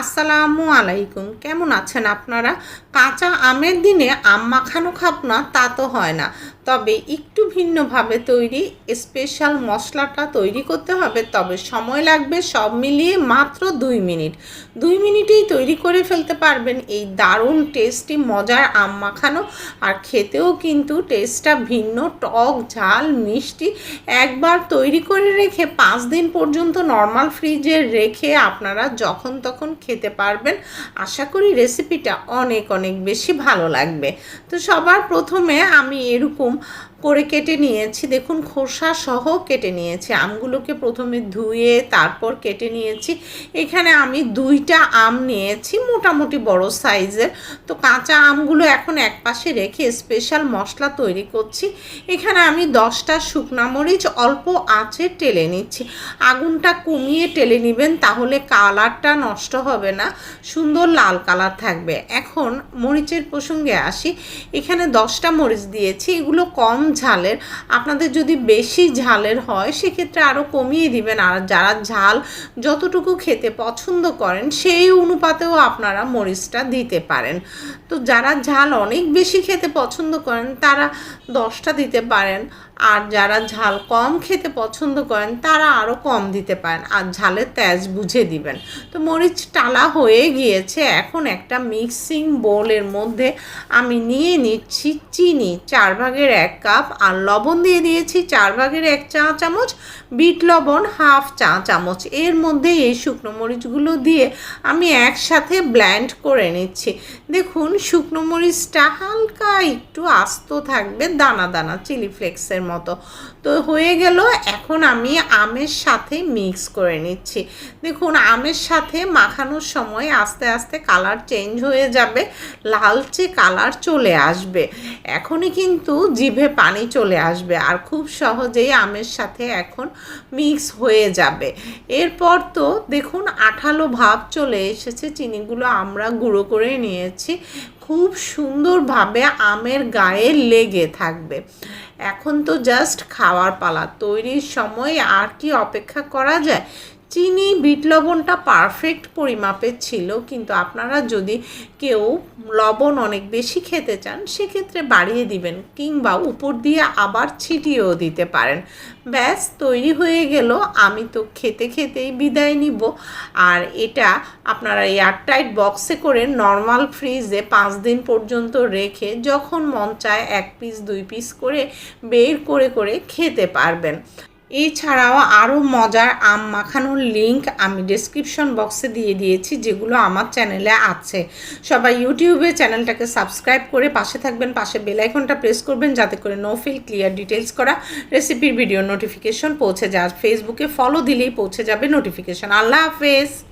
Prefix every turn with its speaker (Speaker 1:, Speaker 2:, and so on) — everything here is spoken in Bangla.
Speaker 1: আসসালামু আলাইকুম। কেমন আছেন আপনারা? কাঁচা আমের দিনে আম মাখানো খাব না, তা তো হয় না। তবে একটু ভিন্নভাবে তৈরি স্পেশাল মশলাটা তৈরি করতে হবে, তবে সময় লাগবে সব মিলিয়ে মাত্র দুই মিনিট। দুই মিনিটেই তৈরি করে ফেলতে পারবেন এই দারুণ টেস্টি মজার আম মাখানো। আর খেতেও কিন্তু টেস্টটা ভিন্ন, টক, ঝাল, মিষ্টি একবার তৈরি করে রেখে পাঁচ দিন পর্যন্ত নর্মাল ফ্রিজে রেখে আপনারা যখন তখন খেতে পারবেন। আশা করি রেসিপিটা অনেক অনেক বেশি ভালো লাগবে। তো সবার প্রথমে আমি এরকম করে কেটে নিয়েছি। দেখুন, খোসা সহ কেটে নিয়েছি। আমগুলোকে প্রথমে ধুয়ে তারপর কেটে নিয়েছি। এখানে আমি দুইটা আম নিয়েছি, মোটামুটি বড় সাইজের। তো কাঁচা আমগুলো এখন এক পাশে রেখে স্পেশাল মশলা তৈরি করছি। এখানে আমি দশটা শুকনা মরিচ অল্প আঁচে টেলে নিচ্ছি। আগুনটা কমিয়ে টেলে নেবেন, তাহলে কালারটা নষ্ট হবে না। সুন্দর লাল কালার থাকবে। এখন মরিচের প্রসঙ্গে আসি। এখানে দশটা মরিচ দিয়েছি। এগুলো কম ঝালের, আপনাদের যদি বেশি ঝালের হয়, সেক্ষেত্রে আরও কমিয়ে দিবেন। আর যারা ঝাল যতটুকু খেতে পছন্দ করেন, সেই অনুপাতেও আপনারা মরিচটা দিতে পারেন। তো যারা ঝাল অনেক বেশি খেতে পছন্দ করেন, তারা দশটা দিতে পারেন। আর যারা ঝাল কম খেতে পছন্দ করেন, তারা আরও কম দিতে পারেন। আর ঝালের তেজ বুঝে দিবেন। তো মরিচ টালা হয়ে গিয়েছে। এখন একটা মিক্সিং বোলের মধ্যে আমি নিয়ে নিচ্ছি চিনি। চার ভাগের এক কাপ আর লবণ দিয়ে দিয়েছি চার ভাগের এক চা চামচ, বিট লবণ হাফ চা চামচ। এর মধ্যে এই শুকনো মরিচগুলো দিয়ে আমি একসাথে ব্ল্যান্ড করে নিচ্ছি। দেখুন, শুকনো মরিচটা হালকা একটু আস্ত থাকবে, দানা দানা, চিলি ফ্লেক্সের মতো। তো হয়ে গেল, এখন আমি আমের সাথে মিক্স করে নিচ্ছি। দেখুন, আমের সাথে মাখানোর সময় আস্তে আস্তে কালার চেঞ্জ হয়ে যাবে, লালচে কালার চলে আসবে। এখনই কিন্তু জিভে পানি চলে আসবে আর খুব সহজেই আমের সাথে এখন মিক্স হয়ে যাবে। এরপর তো দেখুন, আঠালো ভাব চলে এসেছে, চিনিগুলো আমরা গুঁড়ো করে নিয়েছি। খুব সুন্দরভাবে আমের গায়ে লেগে থাকবে। এখন তো জাস্ট খাওয়ার পালা। তৈরির সময় আর কি অপেক্ষা করা যায়? চিনি বিট লবণটা পারফেক্ট পরিমাপের ছিল, কিন্তু আপনারা যদি কেউ লবণ অনেক বেশি খেতে চান, সেক্ষেত্রে বাড়িয়ে দিবেন কিংবা উপর দিয়ে আবার ছিটিয়েও দিতে পারেন। ব্যাস, তৈরি হয়ে গেল। আমি তো খেতে খেতেই বিদায় নিব। আর এটা আপনারা এয়ারটাইট বক্সে করে নর্মাল ফ্রিজে পাঁচ দিন পর্যন্ত রেখে যখন মন চায় এক পিস দুই পিস করে বের করে করে খেতে পারবেন। এছাড়াও আরও মজার আম মাখানোর লিঙ্ক আমি ডেসক্রিপশন বক্সে দিয়ে দিয়েছি, যেগুলো আমার চ্যানেলে আছে। সবাই ইউটিউবে চ্যানেলটাকে সাবস্ক্রাইব করে পাশে থাকবেন, পাশে বেলাইকনটা প্রেস করবেন, যাতে করে নো ফিল ক্লিয়ার ডিটেলস করা রেসিপির ভিডিও নোটিফিকেশন পৌঁছে যায়। ফেসবুকে ফলো দিলেই পৌঁছে যাবে নোটিফিকেশন আল্লাহ হাফেজ!